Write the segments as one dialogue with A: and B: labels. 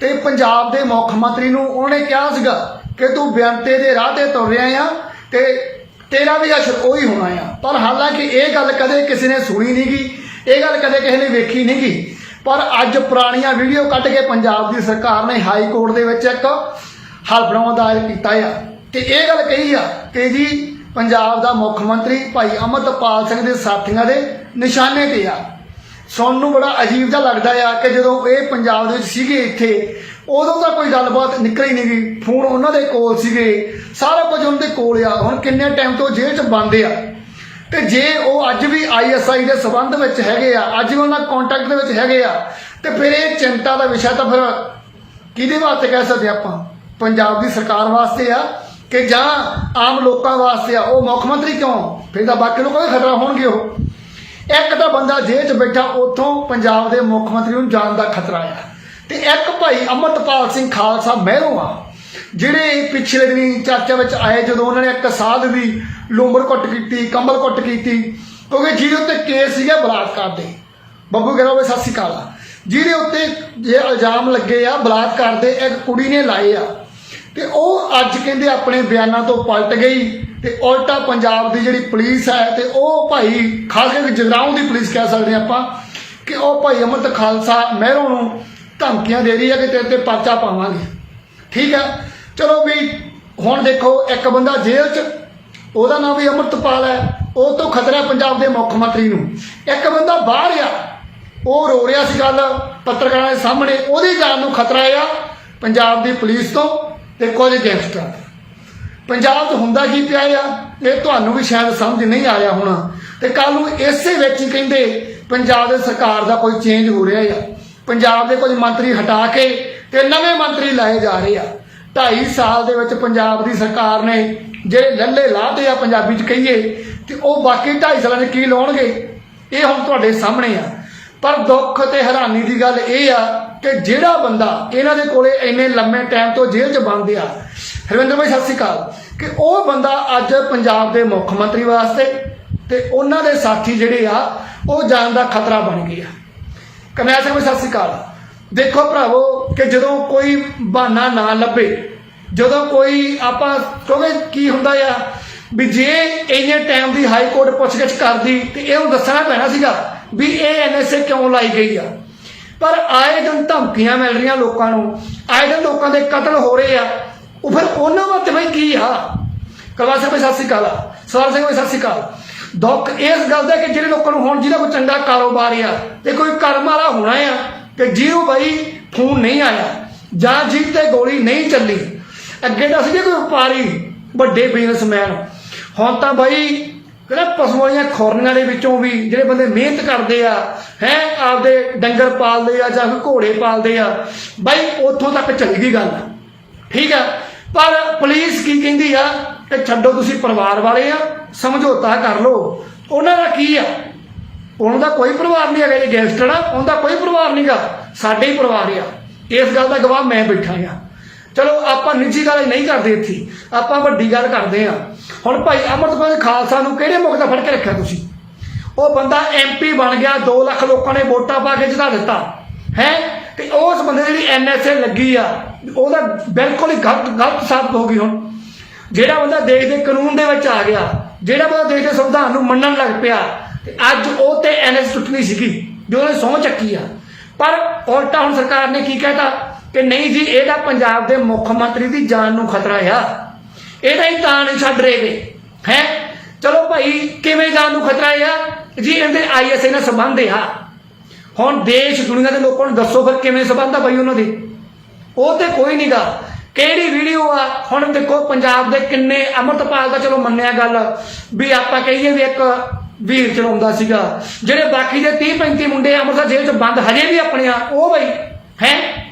A: ਤੇ ਪੰਜਾਬ ਦੇ ਮੁੱਖ ਮੰਤਰੀ ਨੂੰ ਉਹਨੇ ਕਿਹਾ ਸੀਗਾ ਕਿ ਤੂੰ ਬੇਅੰਤੇ ਦੇ ਰਾਹ ਤੇ ਤੁਰ ਰਿਹਾ ਆ ਤੇ ਤੇਰਾ ਵੀ ਅਸਰ ਉਹੀ ਹੋਣਾ ਆ। ਪਰ ਹਾਲਾਂਕਿ ਇਹ ਗੱਲ ਕਦੇ ਕਿਸੇ ਨੇ ਸੁਣੀ ਨਹੀਂਗੀ ਇਹ ਗੱਲ ਕਦੇ ਕਿਸੇ ਨੇ ਵੇਖੀ ਨਹੀਂਗੀ ਪਰ ਅੱਜ ਪੁਰਾਣੀਆਂ ਵੀਡੀਓ ਕੱਢ ਕੇ ਪੰਜਾਬ ਦੀ ਸਰਕਾਰ ਨੇ ਹਾਈ ਕੋਰਟ ਦੇ ਵਿੱਚ ਇੱਕ ਹਲਫਨਾਮਾ ਦਾਇਰ ਕੀਤਾ ਆ। ਤੇ ਇਹ ਗੱਲ ਕਹੀ ਆ ਕਿ ਜੀ ਪੰਜਾਬ ਦਾ ਮੁੱਖ ਮੰਤਰੀ ਭਾਈ ਅਮਰਤਪਾਲ ਸਿੰਘ ਦੇ ਸਾਥੀਆਂ ਦੇ ਨਿਸ਼ਾਨੇ ਤੇ ਆ। ਸੁਣਨ ਨੂੰ ਬੜਾ ਅਜੀਬ ਜਿਹਾ ਲੱਗਦਾ ਆ ਕਿ ਜਦੋਂ ਇਹ ਪੰਜਾਬ ਦੇ ਵਿੱਚ ਸੀਗੇ ਇੱਥੇ, ਉਦੋਂ ਤਾਂ ਕੋਈ ਗੱਲਬਾਤ ਨਿਕਲੀ ਨਹੀਂ ਗਈ ਫੋਨ ਉਹਨਾਂ ਦੇ ਕੋਲ ਸੀਗੇ। ਸਾਰਾ ਕੁਝ ਉਹਨਾਂ ਦੇ ਕੋਲ ਆ। ਹੁਣ ਕਿੰਨੇ ਟਾਈਮ ਤੋਂ ਜੇਲ੍ਹ 'ਚ ਬੰਦ ਆ। ਤੇ ਜੇ ਉਹ ਅੱਜ ਵੀ ਆਈਐਸਆਈ ਦੇ ਸਬੰਧ ਵਿੱਚ ਹੈਗੇ ਆ, ਅੱਜ ਵੀ ਉਹਨਾਂ ਕੰਟੈਕਟ ਦੇ ਵਿੱਚ ਹੈਗੇ ਆ, ਤੇ ਫਿਰ ਇਹ ਚਿੰਤਾ ਦਾ ਵਿਸ਼ਾ ਤਾਂ ਫਿਰ ਕਿਹਦੇ ਵਾਸਤੇ ਕਹਿ ਸਕਦੇ ਆਪਾਂ? ਪੰਜਾਬ ਦੀ ਸਰਕਾਰ ਵਾਸਤੇ ਆ ਕਿ ਜਾਂ ਆਮ ਲੋਕਾਂ ਵਾਸਤੇ ਆ? ਉਹ ਮੁੱਖ ਮੰਤਰੀ ਕਿਉਂ? ਫਿਰ ਤਾਂ ਬਾਕੀ ਲੋਕਾਂ ਦੇ ਖਤਰਾ ਹੋਣਗੇ ਉਹ। ਇੱਕ ਤਾਂ ਬੰਦਾ ਜੇਲ੍ਹ 'ਚ ਬੈਠਾ, ਉੱਥੋਂ ਪੰਜਾਬ ਦੇ ਮੁੱਖ ਮੰਤਰੀ ਨੂੰ ਜਾਣ ਦਾ ਖਤਰਾ ਆ। ਤੇ ਇੱਕ ਭਾਈ ਅਮਰਤਪਾਲ ਸਿੰਘ ਖਾਲਸਾ ਮਹਿਰੋਂ ਆ, ਜਿਹੜੇ ਪਿਛਲੇ ਦਿਨੀ ਚਰਚਾ ਵਿੱਚ ਆਏ ਜਦੋਂ ਉਹਨਾਂ ਨੇ ਇੱਕ ਸਾਧ ਦੀ ਲੂੰਬੜ ਕੁੱਟ ਕੀਤੀ, ਕੰਬਲ ਕੁੱਟ ਕੀਤੀ, ਕਿਉਂਕਿ ਜਿਹਦੇ ਉੱਤੇ ਕੇਸ ਸੀਗਾ ਬਲਾਤਕਾਰ ਦੇ। ਬੱਬੂ ਗਰੋਵੇ ਸਤਿ ਸ਼੍ਰੀ ਅਕਾਲ ਜਿਹਦੇ ਉੱਤੇ ਜੇ ਇਲਜ਼ਾਮ ਲੱਗੇ ਆ, ਬਲਾਤਕਾਰ ਦੇ ਇੱਕ ਕੁੜੀ ਨੇ ਲਾਏ ਆ। ਤੇ ਉਹ ਅੱਜ ਕਹਿੰਦੇ ਆਪਣੇ ਬਿਆਨਾਂ ਤੋਂ ਪਲਟ ਗਈ। ਤੇ ਉਲਟਾ ਪੰਜਾਬ ਦੀ ਜਿਹੜੀ ਪੁਲਿਸ ਹੈ ਤੇ ਉਹ ਭਾਈ ਖਾਸ ਕਰਕੇ ਜਗਰਾਉਂ ਦੀ ਪੁਲਿਸ ਕਹਿ ਸਕਦੇ ਹਾਂ ਆਪਾਂ ਕਿ ਉਹ ਭਾਈ ਅਮਰਤ ਖਾਲਸਾ ਮਹਿਰੋਂ ਨੂੰ ਧਮਕੀਆਂ ਦੇ ਰਹੀ ਹੈ ਕਿ ਤੇਰੇ ਤੇ ਪਰਚਾ ਪਾਵਾਂਗੇ। ਠੀਕ ਹੈ? ਚਲੋ ਵੀ ਹੁਣ ਦੇਖੋ, ਇੱਕ ਬੰਦਾ ਜੇਲ੍ਹ 'ਚ, ਉਹਦਾ ਨਾਮ ਵੀ ਅਮਰਤਪਾਲ ਹੈ। ਉਹ ਤੋਂ ਖਤਰਾ ਪੰਜਾਬ ਦੇ ਮੁੱਖ ਮੰਤਰੀ ਨੂੰ। ਇੱਕ ਬੰਦਾ ਬਾਹਰ ਆ, ਉਹ ਰੋ ਰਿਹਾ ਸੀ ਗੱਲ ਪੱਤਰਕਾਰਾਂ ਦੇ ਸਾਹਮਣੇ, ਉਹਦੀ ਜਾਨ ਨੂੰ ਖਤਰਾ ਆ ਪੰਜਾਬ ਦੀ ਪੁਲਿਸ ਤੋਂ ਤੇ ਕੁਝ ਗੈਂਗਸਟਰਾਂ ਪੰਜਾਬ 'ਚ ਹੁੰਦਾ ਕੀ ਪਿਆ ਆ? ਇਹ ਤੁਹਾਨੂੰ ਵੀ ਸ਼ਾਇਦ ਸਮਝ ਨਹੀਂ ਆਇਆ ਹੋਣਾ। ਤੇ ਕੱਲ ਨੂੰ ਇਸੇ ਵਿੱਚ ਹੀ ਕਹਿੰਦੇ, ਪੰਜਾਬ ਦੇ ਸਰਕਾਰ ਦਾ ਕੋਈ ਚੇਂਜ ਹੋ ਰਿਹਾ ਆ। ਪੰਜਾਬ ਦੇ ਕੁਝ ਮੰਤਰੀ ਹਟਾ ਕੇ ਤੇ ਨਵੇਂ ਮੰਤਰੀ ਲਾਏ ਜਾ ਰਹੇ ਆ। 2.5 ਸਾਲ ਦੇ ਵਿੱਚ ਪੰਜਾਬ ਦੀ ਸਰਕਾਰ ਨੇ ਜਿਹੜੇ ਲੱਲੇ ਲਾਤੇ ਆ ਪੰਜਾਬੀ 'ਚ ਕਹੀਏ, ਤੇ ਉਹ ਬਾਕੀ 2.5 ਸਾਲਾਂ 'ਚ ਕੀ ਲਾਉਣਗੇ? ਇਹ ਹੁਣ ਤੁਹਾਡੇ ਸਾਹਮਣੇ ਆ। ਪਰ ਦੁੱਖ ਤੇ ਹੈਰਾਨੀ ਦੀ ਗੱਲ ਇਹ ਆ ਕਿ ਜਿਹੜਾ ਬੰਦਾ ਇਹਨਾਂ ਦੇ ਕੋਲੇ ਇੰਨੇ ਲੰਮੇ ਟਾਈਮ ਤੋਂ ਜੇਲ੍ਹ 'ਚ ਬੰਦ ਆ, ਹਰਵਿੰਦਰ ਭਾਈ ਸਤਿ ਸ਼੍ਰੀ ਅਕਾਲ। ਕਿ ਉਹ ਬੰਦਾ ਅੱਜ ਪੰਜਾਬ ਦੇ ਮੁੱਖ ਮੰਤਰੀ ਵਾਸਤੇ ਤੇ ਉਹਨਾਂ ਦੇ ਸਾਥੀ ਜਿਹੜੇ ਆ, ਉਹ ਜਾਨ ਦਾ ਖਤਰਾ ਬਣ ਗਏ ਆ। ਕਨੈਲ ਸਿੰਘ ਸਤਿ ਸ਼੍ਰੀ ਅਕਾਲ। ਦੇਖੋ ਭਰਾਵੋ ਕਿ ਜਦੋਂ ਕੋਈ ਬਹਾਨਾ ਨਾ ਲੱਭੇ, ਜਦੋਂ ਕੋਈ ਆਪਾਂ ਕਿਉਂਕਿ ਕੀ ਹੁੰਦਾ ਆ, ਵੀ ਜੇ ਇੰਨੇ ਟਾਈਮ ਦੀ ਹਾਈ ਕੋਰਟ ਪੁੱਛਗਿੱਛ ਕਰਦੀ ਤੇ ਇਹਨੂੰ ਦੱਸਣਾ ਪੈਣਾ ਸੀਗਾ ਵੀ ਇਹ ਐਨਐਸਏ ਕਿਉਂ ਲਾਈ ਗਈ ਆ। ਪਰ ਆਏ ਦਿਨ ਧਮਕੀਆਂ ਮਿਲ ਰਹੀਆਂ ਲੋਕਾਂ ਨੂੰ। ਆਏ ਦਿਨ ਲੋਕਾਂ ਦੇ ਕਤਲ ਹੋ ਰਹੇ ਆ। ਉਹ ਫਿਰ ਉਹਨਾਂ ਵਾਸਤੇ ਬਈ ਕੀ ਆ? ਕਲਵਾ ਭਾਈ ਸਤਿ ਸ਼੍ਰੀ ਅਕਾਲ। ਸਵਾਲ ਸਿੰਘ ਭਾਈ ਸਤਿ ਸ਼੍ਰੀ ਅਕਾਲ। ਦੁੱਖ ਇਸ ਗੱਲ ਦਾ ਕਿ ਜਿਹੜੇ ਲੋਕਾਂ ਨੂੰ ਹੁਣ ਜਿਹਦਾ ਕੋਈ ਚੰਗਾ ਕਾਰੋਬਾਰ ਆ ਤੇ ਕੋਈ ਕਰਮ ਵਾਲਾ ਹੋਣਾ ਆ ਕਿ ਜਿਹਨੂੰ ਬਈ ਫੋਨ ਨਹੀਂ ਆਇਆ ਜਾਂ ਜੀਤ ਤੇ ਗੋਲੀ ਨਹੀਂ ਚੱਲੀ। ਅੱਗੇ ਤਾਂ ਸੀਗੇ ਕੋਈ ਵਪਾਰੀ, ਵੱਡੇ ਬਿਜ਼ਨਸਮੈਨ ਹੁਣ ਤਾਂ ਬਈ ਕਹਿੰਦਾ ਪਸ਼ੂਆਂ ਦੀਆਂ ਖੁਰਨੀਆਂ ਦੇ ਵਿੱਚੋਂ ਵੀ ਜਿਹੜੇ ਬੰਦੇ ਮਿਹਨਤ ਕਰਦੇ ਆ, ਹੈ, ਆਪਦੇ ਡੰਗਰ ਪਾਲਦੇ ਆ ਜਾਂ ਘੋੜੇ ਪਾਲਦੇ ਆ, ਬਾਈ ਉੱਥੋਂ ਤੱਕ ਚੱਲੀ ਗਈ ਗੱਲ ਠੀਕ ਆ? ਪਰ ਪੁਲਿਸ ਕੀ ਕਹਿੰਦੀ ਆ? ਕਿ ਛੱਡੋ ਤੁਸੀਂ ਪਰਿਵਾਰ ਵਾਲੇ ਆ, ਸਮਝੌਤਾ ਕਰ ਲਓ। ਉਹਨਾਂ ਦਾ ਕੀ ਆ? ਉਹਨਾਂ ਦਾ ਕੋਈ ਪਰਿਵਾਰ ਨਹੀਂ ਹੈਗਾ ਜੇ ਗੈਂਗਸਟਰ ਆ ਉਹਦਾ ਕੋਈ ਪਰਿਵਾਰ ਨਹੀਂਗਾ ਸਾਡੇ ਹੀ ਪਰਿਵਾਰ ਆ। ਇਸ ਗੱਲ ਦਾ ਗਵਾਹ ਮੈਂ ਬੈਠਾ ਆ। ਚਲੋ, ਆਪਾਂ ਨਿੱਜੀ ਗੱਲ ਨਹੀਂ ਕਰਦੇ ਇੱਥੇ। ਆਪਾਂ ਵੱਡੀ ਗੱਲ ਕਰਦੇ ਆ। ਹੁਣ ਭਾਈ ਅਮਰਤਪਾਲ ਖਾਲਸਾ ਨੂੰ ਕਿਹੜੇ ਮੁੱਖ ਦਾ ਫੜ ਕੇ ਰੱਖਿਆ ਤੁਸੀਂ? ਉਹ ਬੰਦਾ ਐਮਪੀ ਬਣ ਗਿਆ 2 ਲੱਖ ਲੋਕਾਂ ਨੇ ਵੋਟਾਂ ਪਾ ਕੇ ਜਿਤਾ ਦਿੱਤਾ। ਹੈ? ਤੇ ਉਸ ਬੰਦੇ ਦੀ ਐਨਐਸਏ ਲੱਗੀ ਆ, ਉਹਦਾ ਬਿਲਕੁਲ ਹੀ ਗਲਤ ਗਲਤ ਸਾਬਤ ਹੋ ਗਈ ਹੁਣ। ਜਿਹੜਾ ਬੰਦਾ ਦੇਸ਼ ਦੇ ਕਾਨੂੰਨ ਦੇ ਵਿੱਚ ਆ ਗਿਆ, ਜਿਹੜਾ ਬੰਦਾ ਦੇਸ਼ ਦੇ ਸੰਵਿਧਾਨ ਨੂੰ ਮੰਨਣ ਲੱਗ ਪਿਆ, ਤੇ ਅੱਜ ਉਹ ਤੇ ਐਨਐਸ ਟੁੱਟਣੀ ਸੀਗੀ ਜੋ ਉਹਨੇ ਸਹੁੰ ਚੱਕੀ ਆ। ਪਰ ਉਲਟਾ ਹੁਣ ਸਰਕਾਰ ਨੇ ਕੀ ਕਹਿਤਾ? ਕਿ ਨਹੀਂ ਜੀ, ਇਹਦਾ ਪੰਜਾਬ ਦੇ ਮੁੱਖ ਮੰਤਰੀ ਦੀ ਜਾਨ ਨੂੰ ਖਤਰਾ ਆ। ਇਹਦਾ ਹੀ ਤਾਂ ਨਹੀਂ ਛੱਡ ਰਹੇਗੇ ਹੈ? ਚਲੋ ਭਾਈ, ਕਿਵੇਂ ਜਾਨ ਨੂੰ ਖਤਰਾ ਆ? ਜੀ, ਇਹਦੇ ਆਈਐਸਏ ਨਾਲ ਸੰਬੰਧ ਆ। ਹੁਣ ਦੇਸ਼, ਦੁਨੀਆ ਦੇ ਲੋਕਾਂ ਨੂੰ ਦੱਸੋ ਫਿਰ ਕਿਵੇਂ ਸੰਬੰਧ ਆ ਬਾਈ ਉਹਨਾਂ ਦੇ? ਉਹ ਤੇ ਕੋਈ ਨਹੀਂਗਾ ਕਿਹੜੀ ਵੀਡੀਓ ਆ? ਹੁਣ ਦੇਖੋ, ਪੰਜਾਬ ਦੇ ਕਿੰਨੇ ਅਮਰਤਪਾਲ ਦਾ ਚਲੋ ਮੰਨਿਆ ਗੱਲ, ਵੀ ਆਪਾਂ ਕਹੀਏ ਵੀ ਇੱਕ ਵੀਰ ਚਲਾਉਂਦਾ ਸੀਗਾ, ਜਿਹੜੇ ਬਾਕੀ ਦੇ 30 35 ਮੁੰਡੇ ਅੰਮ੍ਰਿਤਸਰ ਜੇਲ੍ਹ ਚ ਬੰਦ ਹਜੇ ਵੀ ਆਪਣੇ ਆ, ਉਹ ਬਈ, ਹੈ?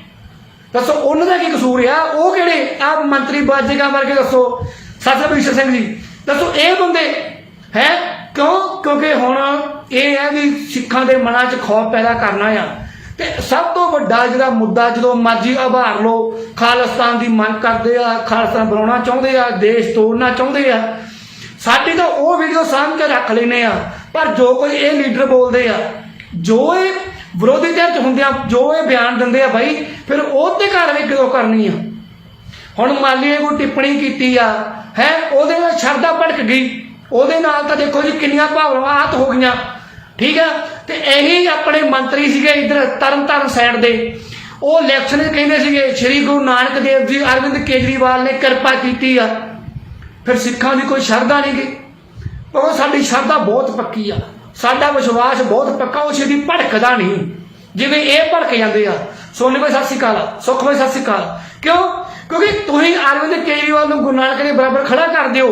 A: ਦੱਸੋ, ਉਹਨਾਂ ਦਾ ਕੀ ਕਸੂਰ ਆ? ਉਹ ਕਿਹੜੇ? ਆ ਮੰਤਰੀ ਬਾਜੇਗਾ ਵਰਗੇ ਦੱਸੋ। ਸਤਿਗੁਰੂ ਸਿੰਘ ਜੀ। ਦੱਸੋ, ਇਹ ਬੰਦੇ ਹੈ? ਕਿਉਂ? ਕਿਉਂਕਿ ਹੁਣ ਇਹ ਹੈ ਵੀ ਸਿੱਖਾਂ ਦੇ ਮਨਾਂ 'ਚ ਖੌਫ ਪੈਦਾ ਕਰਨਾ ਆ। ਤੇ ਸਭ ਤੋਂ ਵੱਡਾ ਜਿਹੜਾ ਮੁੱਦਾ, ਜਦੋਂ ਮਰਜ਼ੀ ਆਭਾਰ ਲੋ ਖਾਲਿਸਤਾਨ ਦੀ ਮੰਗ ਕਰਦੇ ਆ, ਖਾਲਿਸਤਾਨ ਬਣਾਉਣਾ ਚਾਹੁੰਦੇ ਆ, ਦੇਸ਼ ਤੋੜਨਾ ਚਾਹੁੰਦੇ ਆ। ਸਾਡੀ ਤਾਂ ਉਹ ਵੀਡੀਓ ਸਾਂਭ ਕੇ ਰੱਖ ਲੈਨੇ ਆ। ਪਰ ਜੋ ਕੋਈ ਇਹ ਲੀਡਰ ਬੋਲਦੇ ਆ, ਜੋ ਇਹ
B: ਵਿਰੋਧੀ ਧਿਰ ਚ ਹੁੰਦਿਆਂ ਜੋ ਇਹ ਬਿਆਨ ਦਿੰਦੇ ਆ ਬਾਈ, ਫਿਰ ਉਹ ਤੇ ਕਾਰਵਾਈ ਕਿਉਂ ਕਰਨੀ ਆ? ਹੁਣ ਮਾਲੀ ਨੇ ਕੋਈ ਟਿੱਪਣੀ ਕੀਤੀ ਆ, ਹੈ, ਉਹਦੇ ਨਾਲ ਸ਼ਰਧਾ ਭੜਕ ਗਈ, ਉਹਦੇ ਨਾਲ ਤਾਂ ਦੇਖੋ ਜੀ ਕਿੰਨੀਆਂ ਭਾਵਨਾਵਾਂ ਆਹਤ ਹੋ ਗਈਆਂ। ਠੀਕ ਆ? ਤੇ ਇਹੀ ਆਪਣੇ ਮੰਤਰੀ ਸੀਗੇ ਇਧਰ ਤਰਨਤਾਰਨ ਸਾਈਡ ਦੇ। ਉਹ ਇਲੈਕਸ਼ਨ ਕਹਿੰਦੇ ਸੀਗੇ, ਸ੍ਰੀ ਗੁਰੂ ਨਾਨਕ ਦੇਵ ਜੀ ਅਰਵਿੰਦ ਕੇਜਰੀਵਾਲ ਨੇ ਕਿਰਪਾ ਕੀਤੀ ਆ। ਫਿਰ ਸਿੱਖਾਂ ਦੀ ਕੋਈ ਸ਼ਰਧਾ ਨਹੀਂ ਗਈ। ਪਰ ਉਹ ਸਾਡੀ ਸ਼ਰਧਾ ਬਹੁਤ ਪੱਕੀ ਆ। ਸਾਡਾ ਵਿਸ਼ਵਾਸ ਬਹੁਤ ਪੱਕਾ, ਉਹ ਛੇਤੀ ਭੜਕਦਾ ਨਹੀਂ। ਜਿਵੇਂ ਇਹ ਭੜਕ ਜਾਂਦੇ ਆ ਸੋਨੀ ਭਾਈ ਸਤਿ ਸ਼੍ਰੀ ਅਕਾਲ, ਸੁਖ ਭਾਈ ਸਤਿ ਸ਼੍ਰੀ ਅਕਾਲ। ਕਿਉਂ? ਕਿਉਂਕਿ ਤੁਸੀਂ ਅਰਵਿੰਦ ਕੇਜਰੀਵਾਲ ਨੂੰ ਗੁਰੂ ਨਾਨਕ ਦੇ ਬਰਾਬਰ ਖੜਾ ਕਰ ਦਿਓ।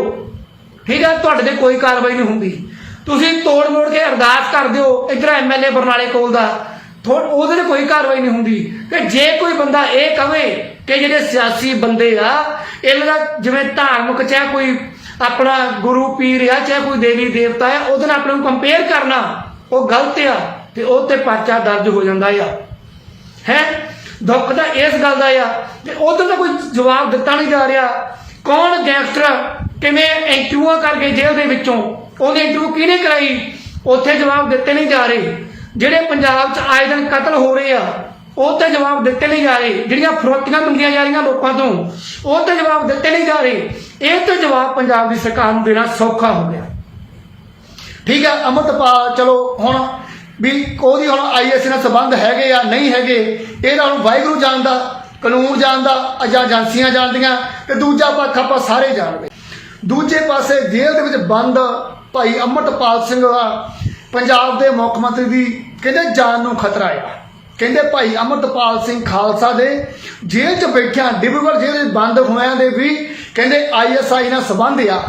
B: ਠੀਕ ਆ, ਤੁਹਾਡੇ ਤੇ ਕੋਈ ਕਾਰਵਾਈ ਨਹੀਂ ਹੁੰਦੀ। ਤੁਸੀਂ ਤੋੜ ਮੋੜ ਕੇ ਅਰਦਾਸ ਕਰ ਦਿਓ, ਇਧਰ ਐਮਐਲਏ ਬਰਨਾਲੇ ਕੋਲ ਦਾ। ਉਹਦੇ ਤੇ ਕੋਈ ਕਾਰਵਾਈ ਨਹੀਂ ਹੁੰਦੀ। ਕਿ ਜੇ ਕੋਈ ਬੰਦਾ ਇਹ ਕਵੇ ਕਿ ਜਿਹੜੇ ਸਿਆਸੀ ਬੰਦੇ ਆ, ਇਹਨਾਂ ਦਾ ਜਿਵੇਂ ਧਾਰਮਿਕ ਚਾਹੇ ਕੋਈ ਆਪਣਾ ਗੁਰੂ ਪੀਰ ਆ, ਚਾਹੇ ਕੋਈ ਦੇਵੀ ਦੇਵਤਾ ਆ, ਉਹਦੇ ਨਾਲ ਆਪਣੇ ਨੂੰ ਕੰਪੇਅਰ ਕਰਨਾ, ਉਹ ਗਲਤ ਆ ਤੇ ਉਹ ਤੇ ਪਰਚਾ ਦਰਜ ਹੋ ਜਾਂਦਾ ਆ। ਹੈ? ਦੁੱਖ ਤਾਂ ਇਸ ਗੱਲ ਦਾ ਆ ਕਿ ਉਧਰ ਤਾਂ ਕੋਈ ਜਵਾਬ ਦਿੱਤਾ ਨਹੀਂ ਜਾ ਰਿਹਾ। ਕੌਣ ਗੈਂਗਸਟਰ ਕਿਵੇਂ ਇੰਟਰਵਿਊ ਕਰਕੇ ਜੇਲ੍ਹ ਦੇ ਵਿੱਚੋਂ ਉਹਦੀ ਇੰਟਰਵਿਊ ਕਿਹਨੇ ਕਰਾਈ? ਉੱਥੇ ਜਵਾਬ ਦਿੱਤੇ ਨਹੀਂ ਜਾ ਰਹੇ। ਜਿਹੜੇ ਪੰਜਾਬ 'ਚ ਆਏ ਦਿਨ ਕਤਲ ਹੋ ਰਹੇ ਆ, ਉਹ ਤੇ ਜਵਾਬ ਦਿੱਤੇ ਨਹੀਂ ਜਾ ਰਹੇ। ਜਿਹੜੀਆਂ ਫਰੋਤੀਆਂ ਮੰਗੀਆਂ ਜਾ ਰਹੀਆਂ ਲੋਕਾਂ ਤੋਂ, ਉਹ ਤੇ ਜਵਾਬ ਦਿੱਤੇ ਨਹੀਂ ਜਾ ਰਹੇ। ਇਹ ਤੇ ਜਵਾਬ ਪੰਜਾਬ ਦੀ ਸਰਕਾਰ ਨੂੰ ਦੇਣਾ ਸੌਖਾ ਹੋ ਗਿਆ।
A: ਠੀਕ ਹੈ, ਅਮਰਤਪਾਲ, ਚਲੋ ਹੁਣ ਵੀ ਉਹਦੀ ਹੁਣ ਆਈਐਸ ਨਾਲ ਸੰਬੰਧ ਹੈਗੇ ਆ, ਨਹੀਂ ਹੈਗੇ, ਇਹਦਾ ਹੁਣ ਵਾਹਿਗੁਰੂ ਜਾਣਦਾ, ਕਾਨੂੰਨ ਜਾਣਦਾ, ਅਜਾ ਏਜੰਸੀਆਂ ਜਾਣਦੀਆਂ, ਤੇ ਦੂਜਾ ਪੱਖ ਆਪਾਂ ਸਾਰੇ ਜਾਣਦੇ। ਦੂਜੇ ਪਾਸੇ ਜੇਲ੍ਹ ਦੇ ਵਿੱਚ ਬੰਦ ਭਾਈ ਅਮਰਤਪਾਲ ਸਿੰਘ ਦਾ ਪੰਜਾਬ ਦੇ ਮੁੱਖ ਮੰਤਰੀ ਦੀ ਕਹਿੰਦੇ ਜਾਨ ਨੂੰ ਖਤਰਾ ਆ। ਕਹਿੰਦੇ ਭਾਈ ਅਮਰਤਪਾਲ ਸਿੰਘ ਖਾਲਸਾ ਦੇ ਜੇਲ੍ਹ 'ਚ ਬੈਠਿਆਂ, ਡਿਬਰੂਗੜ੍ਹ ਜੇਲ੍ਹ ਵਿੱਚ ਬੰਦ ਹੋਇਆਂ ਦੇ ਵੀ ਕਹਿੰਦੇ ਆਈਐਸਆਈ ਨਾਲ ਸੰਬੰਧ ਆ।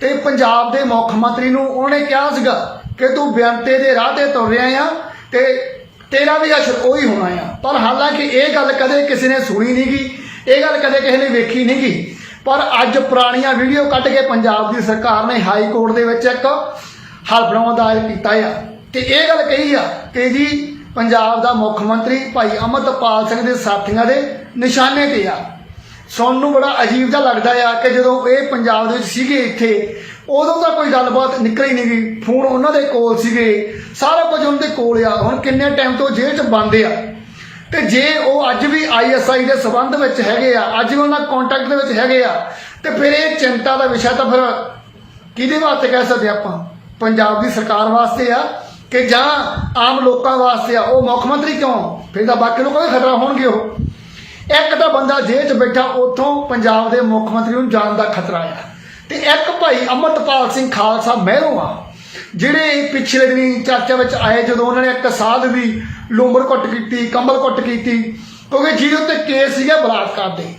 A: ਤੇ ਪੰਜਾਬ ਦੇ ਮੁੱਖ ਮੰਤਰੀ ਨੂੰ ਉਹਨੇ ਕਿਹਾ ਸੀਗਾ ਕਿ ਤੂੰ ਬਿਆੰਤੇ ਦੇ ਰਾਹ ਤੇ ਤੁਰ ਰਿਹਾ ਆ ਤੇ ਤੇਰਾ ਵੀ ਅਸਰ ਉਹੀ ਹੋਣਾ ਆ। ਪਰ ਹਾਲਾਂਕਿ ਇਹ ਗੱਲ ਕਦੇ ਕਿਸੇ ਨੇ ਸੁਣੀ ਨਹੀਂਗੀ ਇਹ ਗੱਲ ਕਦੇ ਕਿਸੇ ਨੇ ਵੇਖੀ ਨਹੀਂਗੀ ਪਰ ਅੱਜ ਪੁਰਾਣੀਆਂ ਵੀਡੀਓ ਕੱਢ ਕੇ ਪੰਜਾਬ ਦੀ ਸਰਕਾਰ ਨੇ ਹਾਈ ਕੋਰਟ ਦੇ ਵਿੱਚ ਇੱਕ ਹਲਫਨਾਮਾ ਦਾਇਰ ਕੀਤਾ ਆ। ਤੇ ਇਹ ਗੱਲ ਕਹੀ ਆ ਕਿ ਜੀ, ਪੰਜਾਬ ਦਾ ਮੁੱਖ ਮੰਤਰੀ ਭਾਈ ਅਮਰਤਪਾਲ ਸਿੰਘ ਦੇ ਸਾਥੀਆਂ ਦੇ ਨਿਸ਼ਾਨੇ ਤੇ ਆ। ਸੁਣਨ ਨੂੰ ਬੜਾ ਅਜੀਬ ਜਿਹਾ ਲੱਗਦਾ ਆ ਕਿ ਜਦੋਂ ਇਹ ਪੰਜਾਬ ਦੇ ਵਿੱਚ ਸੀਗੇ ਇੱਥੇ, ਉਦੋਂ ਤਾਂ ਕੋਈ ਗੱਲਬਾਤ ਨਿਕਲੀ ਨਹੀਂ ਗਈ ਫੋਨ ਉਹਨਾਂ ਦੇ ਕੋਲ ਸੀਗੇ। ਸਾਰਾ ਕੁਝ ਉਹਨਾਂ ਦੇ ਕੋਲ ਆ। ਹੁਣ ਕਿੰਨੇ ਟਾਈਮ ਤੋਂ ਜੇਲ੍ਹ 'ਚ ਬੰਦ ਆ। ਤੇ ਜੇ ਉਹ ਅੱਜ ਵੀ ਆਈਐਸਆਈ ਦੇ ਸਬੰਧ ਵਿੱਚ ਹੈਗੇ ਆ, ਅੱਜ ਵੀ ਉਹਨਾਂ ਕੰਟੈਕਟ ਦੇ ਵਿੱਚ ਹੈਗੇ ਆ, ਤੇ ਫਿਰ ਇਹ ਚਿੰਤਾ ਦਾ ਵਿਸ਼ਾ ਤਾਂ ਫਿਰ ਕਿਹਦੇ ਵਾਸਤੇ ਕਹਿ ਸਕਦੇ ਆਪਾਂ? ਪੰਜਾਬ ਦੀ ਸਰਕਾਰ ਵਾਸਤੇ ਆ ਕਿ ਜਾਂ ਆਮ ਲੋਕਾਂ ਵਾਸਤੇ ਆ? ਉਹ ਮੁੱਖ ਮੰਤਰੀ ਕਿਉਂ? ਫਿਰ ਤਾਂ ਬਾਕੀ ਲੋਕਾਂ ਦੇ ਖਤਰਾ ਹੋਣਗੇ ਉਹ। ਇੱਕ ਤਾਂ ਬੰਦਾ ਜੇਲ੍ਹ 'ਚ ਬੈਠਾ, ਉੱਥੋਂ ਪੰਜਾਬ ਦੇ ਮੁੱਖ ਮੰਤਰੀ ਨੂੰ ਜਾਣ ਦਾ ਖਤਰਾ ਆ। ਤੇ ਇੱਕ ਭਾਈ ਅਮਰਤਪਾਲ ਸਿੰਘ ਖਾਲਸਾ ਮਹਿਰੋਂ ਆ, ਜਿਹੜੇ ਪਿਛਲੇ ਦਿਨੀ ਚਰਚਾ ਵਿੱਚ ਆਏ ਜਦੋਂ ਉਹਨਾਂ ਨੇ ਇੱਕ ਸਾਧ ਦੀ ਲੂੰਬੜ ਕੁੱਟ ਕੀਤੀ, ਕੰਬਲ ਕੁੱਟ ਕੀਤੀ, ਕਿਉਂਕਿ ਜਿਹਦੇ ਉੱਤੇ ਕੇਸ ਸੀਗਾ ਬਲਾਤਕਾਰ ਦੇ।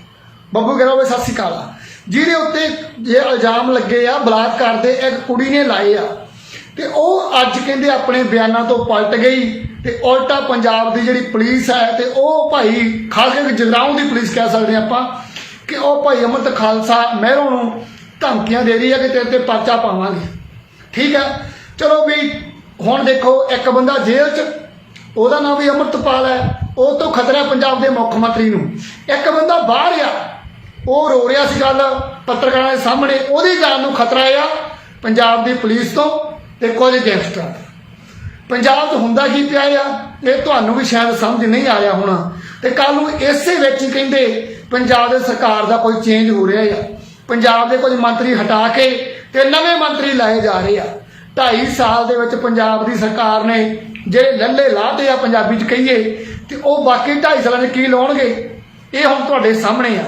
A: ਬੱਬੂ ਕਹਿੰਦਾ ਸਤਿ ਸ਼੍ਰੀ ਅਕਾਲ ਜਿਹਦੇ ਉੱਤੇ ਜੇ ਇਲਜ਼ਾਮ ਲੱਗੇ ਆ, ਬਲਾਤਕਾਰ ਦੇ ਇੱਕ ਕੁੜੀ ਨੇ ਲਾਏ ਆ। ਤੇ ਉਹ ਅੱਜ ਕਹਿੰਦੇ ਆਪਣੇ ਬਿਆਨਾਂ ਤੋਂ ਪਲਟ ਗਈ। ਤੇ ਉਲਟਾ ਪੰਜਾਬ ਦੀ ਜਿਹੜੀ ਪੁਲਿਸ ਹੈ ਤੇ ਉਹ ਭਾਈ ਖਾਸ ਕਰਕੇ ਜਗਰਾਉਂ ਦੀ ਪੁਲਿਸ ਕਹਿ ਸਕਦੇ ਆਪਾਂ ਕਿ ਉਹ ਭਾਈ ਅਮਰਤ ਖਾਲਸਾ ਮਹਿਰੋਂ ਨੂੰ ਧਮਕੀਆਂ ਦੇ ਰਹੀ ਹੈ ਕਿ ਤੇਰੇ ਤੇ ਪਰਚਾ ਪਾਵਾਂਗੇ। ਠੀਕ ਹੈ? ਚਲੋ ਵੀ ਹੁਣ ਦੇਖੋ, ਇੱਕ ਬੰਦਾ ਜੇਲ੍ਹ 'ਚ, ਉਹਦਾ ਨਾਮ ਵੀ ਅਮਰਤਪਾਲ ਹੈ। ਉਹ ਤੋਂ ਖਤਰਾ ਪੰਜਾਬ ਦੇ ਮੁੱਖ ਮੰਤਰੀ ਨੂੰ। ਇੱਕ ਬੰਦਾ ਬਾਹਰ ਆ, ਉਹ ਰੋ ਰਿਹਾ ਸੀ ਗੱਲ ਪੱਤਰਕਾਰਾਂ ਦੇ ਸਾਹਮਣੇ, ਉਹਦੀ ਜਾਨ ਨੂੰ ਖਤਰਾ ਆ ਪੰਜਾਬ ਦੀ ਪੁਲਿਸ ਤੋਂ ਤੇ ਕੁਝ ਗੈਂਗਸਟਰਾਂ ਤੋਂ। ਪੰਜਾਬ 'ਚ ਹੁੰਦਾ ਕੀ ਪਿਆ ਆ? ਇਹ ਤੁਹਾਨੂੰ ਵੀ ਸ਼ਾਇਦ ਸਮਝ ਨਹੀਂ ਆਇਆ ਹੋਣਾ। ਤੇ ਕੱਲ ਨੂੰ ਇਸੇ ਵਿੱਚ ਹੀ ਕਹਿੰਦੇ, ਪੰਜਾਬ ਦੇ ਸਰਕਾਰ ਦਾ ਕੋਈ ਚੇਂਜ ਹੋ ਰਿਹਾ ਆ। ਪੰਜਾਬ ਦੇ ਕੁਝ ਮੰਤਰੀ ਹਟਾ ਕੇ ਤੇ ਨਵੇਂ ਮੰਤਰੀ ਲਾਏ ਜਾ ਰਹੇ ਆ। 2.5 ਸਾਲ ਦੇ ਵਿੱਚ ਪੰਜਾਬ ਦੀ ਸਰਕਾਰ ਨੇ ਜਿਹੜੇ ਲੱਲੇ ਲਾਤੇ ਆ ਪੰਜਾਬੀ 'ਚ ਕਹੀਏ, ਤੇ ਉਹ ਬਾਕੀ 2.5 ਸਾਲਾਂ 'ਚ ਕੀ ਲਾਉਣਗੇ? ਇਹ ਹੁਣ ਤੁਹਾਡੇ ਸਾਹਮਣੇ ਆ।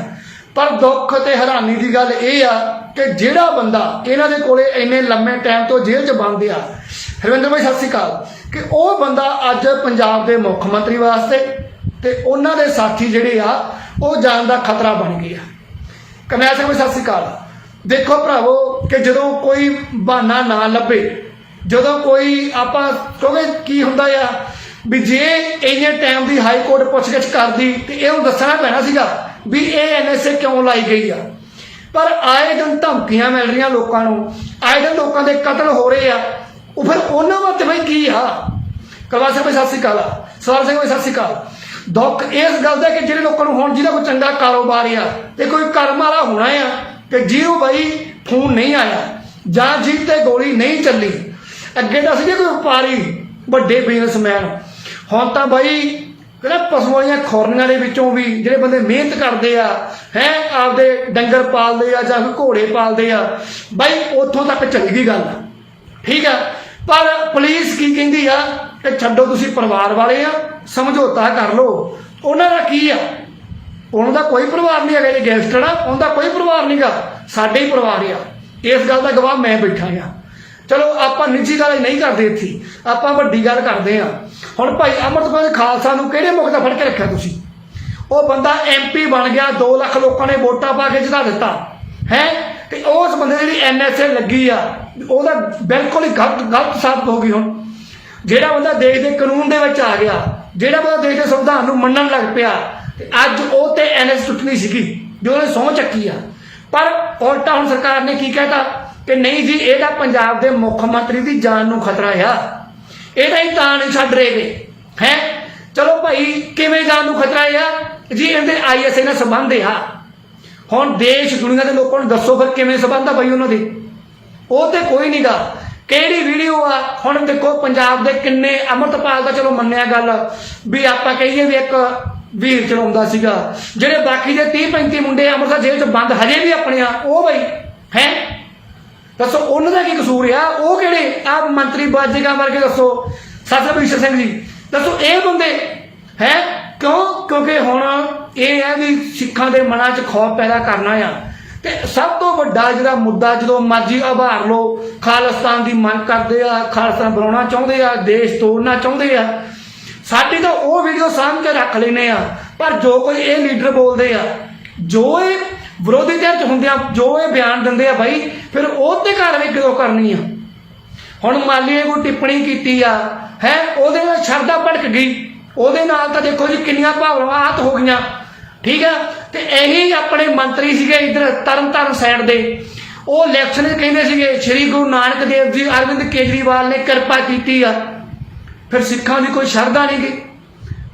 A: ਪਰ ਦੁੱਖ ਤੇ ਹੈਰਾਨੀ ਦੀ ਗੱਲ ਇਹ ਆ ਕਿ ਜਿਹੜਾ ਬੰਦਾ ਇਹਨਾਂ ਦੇ ਕੋਲੇ ਇੰਨੇ ਲੰਮੇ ਟਾਈਮ ਤੋਂ ਜੇਲ੍ਹ 'ਚ ਬੰਦ ਆ ਹਰਵਿੰਦਰ ਭਾਈ, ਸਤਿ ਸ਼੍ਰੀ ਅਕਾਲ। ਕਿ ਉਹ ਬੰਦਾ ਅੱਜ ਪੰਜਾਬ ਦੇ ਮੁੱਖ ਮੰਤਰੀ ਵਾਸਤੇ ਤੇ ਉਹਨਾਂ ਦੇ ਸਾਥੀ ਜਿਹੜੇ ਆ, ਉਹ ਜਾਣ ਦਾ ਖਤਰਾ ਬਣ ਗਿਆ ਆ। ਸਿੰਘ ਭਾਈ ਸਤਿ ਸ਼੍ਰੀ ਅਕਾਲ। ਦੇਖੋ ਭਰਾਵੋ ਕਿ ਜਦੋਂ ਕੋਈ ਬਹਾਨਾ ਨਾ ਲੱਭੇ, ਜਦੋਂ ਕੋਈ ਆਪਾਂ ਕਿਉਂਕਿ ਕੀ ਹੁੰਦਾ ਆ, ਵੀ ਜੇ ਇੰਨੇ ਟਾਈਮ ਦੀ ਹਾਈ ਕੋਰਟ ਪੁੱਛਗਿੱਛ ਕਰਦੀ ਤੇ ਇਹਨੂੰ ਦੱਸਣਾ ਪੈਣਾ ਸੀਗਾ ਵੀ ਇਹ ਐਨਐਸਏ ਕਿਉਂ ਲਾਈ ਗਈ ਆ। ਪਰ ਆਏ ਦਿਨ ਧਮਕੀਆਂ ਮਿਲ ਰਹੀਆਂ ਲੋਕਾਂ ਨੂੰ, ਆਏ ਦਿਨ ਲੋਕਾਂ ਦੇ ਕਤਲ ਹੋ ਰਹੇ ਆ। ਉਹ ਫਿਰ ਉਹਨਾਂ ਵਾਸਤੇ ਬਈ ਕੀ ਆ? ਕਲਵਾ ਸਿੰਘ ਭਾਈ ਸਤਿ ਸ਼੍ਰੀ ਅਕਾਲ। ਸਵਾਰ ਸਿੰਘ ਭਾਈ ਸਤਿ ਸ਼੍ਰੀ ਅਕਾਲ। ਦੁੱਖ ਇਸ ਗੱਲ ਦਾ ਕਿ ਜਿਹੜੇ ਲੋਕਾਂ ਨੂੰ ਹੁਣ ਜਿਹਦਾ ਕੋਈ ਚੰਗਾ ਕਾਰੋਬਾਰ ਆ ਤੇ ਕੋਈ ਕਰਮ ਵਾਲਾ ਹੋਣਾ ਆ ਕਿ ਜਿਹਨੂੰ ਬਈ ਫੋਨ ਨਹੀਂ ਆਇਆ ਜਾਂ ਜਿਹ ਤੇ ਗੋਲੀ ਨਹੀਂ ਚੱਲੀ। ਅੱਗੇ ਤਾਂ ਸੀਗੇ ਕੋਈ ਵਪਾਰੀ, ਵੱਡੇ ਬਿਜ਼ਨਸਮੈਨ
B: ਹੁਣ ਤਾਂ ਬਾਈ ਕਹਿੰਦਾ ਪਸ਼ੂਆਂ ਦੀਆਂ ਖੁਰਨੀਆਂ ਦੇ ਵਿੱਚੋਂ ਵੀ ਜਿਹੜੇ ਬੰਦੇ ਮਿਹਨਤ ਕਰਦੇ ਆ, ਹੈ, ਆਪਦੇ ਡੰਗਰ ਪਾਲਦੇ ਆ ਜਾਂ ਕੋਈ ਘੋੜੇ ਪਾਲਦੇ ਆ, ਬਾਈ ਉੱਥੋਂ ਤੱਕ ਚੱਲੀ ਗਈ ਗੱਲ ਠੀਕ ਆ? ਪਰ ਪੁਲਿਸ ਕੀ ਕਹਿੰਦੀ ਆ ਕਿ ਛੱਡੋ ਤੁਸੀਂ ਪਰਿਵਾਰ ਵਾਲੇ ਆ, ਸਮਝੌਤਾ ਕਰ ਲਓ। ਉਹਨਾਂ ਦਾ ਕੀ ਆ? ਉਹਨਾਂ ਦਾ ਕੋਈ ਪਰਿਵਾਰ ਨਹੀਂ ਹੈਗਾ ਜੇ ਗੈਂਗਸਟਰ ਆ ਉਹਦਾ ਕੋਈ ਪਰਿਵਾਰ ਨਹੀਂਗਾ, ਸਾਡੇ ਹੀ ਪਰਿਵਾਰ ਆ। ਇਸ ਗੱਲ ਦਾ ਗਵਾਹ ਮੈਂ ਬੈਠਾ ਆ। ਚਲੋ, ਆਪਾਂ ਨਿੱਜੀ ਗੱਲ ਨਹੀਂ ਕਰਦੇ ਇੱਥੇ। ਆਪਾਂ ਵੱਡੀ ਗੱਲ ਕਰਦੇ ਆ। ਹੁਣ ਭਾਈ ਅਮਰਤਪਾਲ ਖਾਲਸਾ ਨੂੰ ਕਿਹੜੇ ਮੁੱਖ ਦਾ ਫੜ ਕੇ ਰੱਖਿਆ ਤੁਸੀਂ? ਉਹ ਬੰਦਾ ਐਮਪੀ ਬਣ ਗਿਆ 2 ਲੱਖ ਲੋਕਾਂ ਨੇ ਵੋਟਾਂ ਪਾ ਕੇ ਜਿਤਾ ਦਿੱਤਾ। ਹੈ? ਤੇ ਉਸ ਬੰਦੇ ਜਿਹੜੀ ਐਨਐਸਏ ਲੱਗੀ ਆ। ਉਹਦਾ ਬਿਲਕੁਲ ਹੀ ਗਲਤ ਗਲਤ ਸਾਬਤ ਹੋ ਗਈ ਹੁਣ। ਜਿਹੜਾ ਬੰਦਾ ਦੇਸ਼ ਦੇ ਕਾਨੂੰਨ ਦੇ ਵਿੱਚ ਆ ਗਿਆ, ਜਿਹੜਾ ਬੰਦਾ ਦੇਸ਼ ਦੇ ਸੰਵਿਧਾਨ ਨੂੰ ਮੰਨਣ ਲੱਗ ਪਿਆ, ਤੇ ਅੱਜ ਉਹ ਤੇ ਐਨਐਸ ਟੁੱਟਣੀ ਸੀਗੀ, ਜੋ ਉਹਨੇ ਸਹੁੰ ਚੱਕੀ ਆ। ਪਰ ਉਲਟਾ ਹੁਣ ਸਰਕਾਰ ਨੇ ਕੀ ਕਹਿਤਾ ਕਿ ਨਹੀਂ ਜੀ ਇਹਦਾ ਪੰਜਾਬ ਦੇ ਮੁੱਖ ਮੰਤਰੀ ਦੀ ਜਾਨ ਨੂੰ ਖਤਰਾ ਆ। ਇਹਦਾ ਹੀ ਤਾਂ ਨਹੀਂ ਛੱਡ ਰਹੇਗੇ ਹੈ? ਚਲੋ ਭਾਈ, ਕਿਵੇਂ ਜਾਨ ਨੂੰ ਖਤਰਾ ਆ? ਜੀ, ਇਹਦੇ ਆਈਐਸਏ ਨਾਲ ਸੰਬੰਧ ਆ। ਹੁਣ ਦੇਸ਼ ਦੁਨੀਆ ਦੇ ਲੋਕਾਂ ਨੂੰ ਦੱਸੋ ਫਿਰ ਕਿਵੇਂ ਸੰਬੰਧ ਆ ਭਾਈ ਉਹਨਾਂ ਦੇ? ਉਹ ਤੇ ਕੋਈ ਨਹੀਂਗਾ ਕਿਹੜੀ ਵੀਡੀਓ ਆ? ਹੁਣ ਦੇਖੋ ਪੰਜਾਬ ਦੇ ਕਿੰਨੇ ਅਮਰਤਪਾਲ ਦਾ ਚਲੋ ਮੰਨਿਆ ਗੱਲ, ਵੀ ਆਪਾਂ ਕਹੀਏ ਵੀ ਇੱਕ ਵੀਰ ਚਲਾਉਂਦਾ ਸੀਗਾ, ਜਿਹੜੇ ਬਾਕੀ ਦੇ 30 35 ਮੁੰਡੇ ਅੰਮ੍ਰਿਤਸਰ ਜੇਲ੍ਹ 'ਚ ਬੰਦ ਹਜੇ ਵੀ ਆਪਣੇ ਆ, ਉਹ ਬਈ, ਹੈ? ਦੱਸੋ, ਉਹਨਾਂ ਦਾ ਕੀ ਕਸੂਰ ਆ? ਉਹ ਕਿਹੜੇ? ਆਪ ਮੰਤਰੀ ਬਾਜੇਗਾ ਵਰਗੇ ਦੱਸੋ। ਸਤਿਗੁਰੂ ਸਿੰਘ ਜੀ। ਦੱਸੋ, ਇਹ ਬੰਦੇ, ਹੈ? ਕਿਉਂ? ਕਿਉਂਕਿ ਹੁਣ ਇਹ ਹੈ ਵੀ ਸਿੱਖਾਂ ਦੇ ਮਨਾਂ 'ਚ ਖੌਫ ਪੈਦਾ ਕਰਨਾ ਆ। ਤੇ ਸਭ ਤੋਂ ਵੱਡਾ ਜਿਹੜਾ ਮੁੱਦਾ, ਜਦੋਂ ਮਰਜ਼ੀ ਆਭਾਰ ਲੋ ਖਾਲਿਸਤਾਨ ਦੀ ਮੰਗ ਕਰਦੇ ਆ, ਖਾਲਿਸਤਾਨ ਬਣਾਉਣਾ ਚਾਹੁੰਦੇ ਆ, ਦੇਸ਼ ਤੋੜਨਾ ਚਾਹੁੰਦੇ ਆ। ਸਾਡੀ ਤਾਂ ਉਹ ਵੀਡੀਓ ਸਾਂਭ ਕੇ ਰੱਖ ਲੈਨੇ ਆ, ਪਰ ਜੋ ਕੋਈ ਇਹ ਲੀਡਰ ਬੋਲਦੇ ਆ, ਜੋ ਇਹ ਵਿਰੋਧੀ ਧਿਰ ਚ ਹੁੰਦੇ ਆ, ਜੋ ਇਹ ਬਿਆਨ ਦਿੰਦੇ ਆ ਬਾਈ, ਫਿਰ ਉਹ ਤੇ ਕਾਰਵਾਈ ਕਦੋਂ ਕਰਨੀ ਆ? ਹੁਣ ਮਾਲੀ ਨੇ ਕੋਈ ਟਿੱਪਣੀ ਕੀਤੀ ਆ, ਹੈ, ਉਹਦੇ ਨਾਲ ਸ਼ਰਧਾ ਭੜਕ ਗਈ, ਉਹਦੇ ਨਾਲ ਤਾਂ ਦੇਖੋ ਜੀ ਕਿੰਨੀਆਂ ਭਾਵਨਾਵਾਂ ਆਤ ਹੋ ਗਈਆਂ। ਠੀਕ ਆ? ਤੇ ਇਹੀ ਆਪਣੇ ਮੰਤਰੀ ਸੀਗੇ ਇਧਰ ਤਰਨਤਾਰਨ ਸਾਈਡ ਦੇ। ਉਹ ਇਲੈਕਸ਼ਨ ਕਹਿੰਦੇ ਸੀਗੇ, ਸ੍ਰੀ ਗੁਰੂ ਨਾਨਕ ਦੇਵ ਜੀ, ਅਰਵਿੰਦ ਕੇਜਰੀਵਾਲ ਨੇ ਕਿਰਪਾ ਕੀਤੀ ਆ। ਫਿਰ ਸਿੱਖਾਂ ਦੀ ਕੋਈ ਸ਼ਰਧਾ ਨਹੀਂ ਗਈ।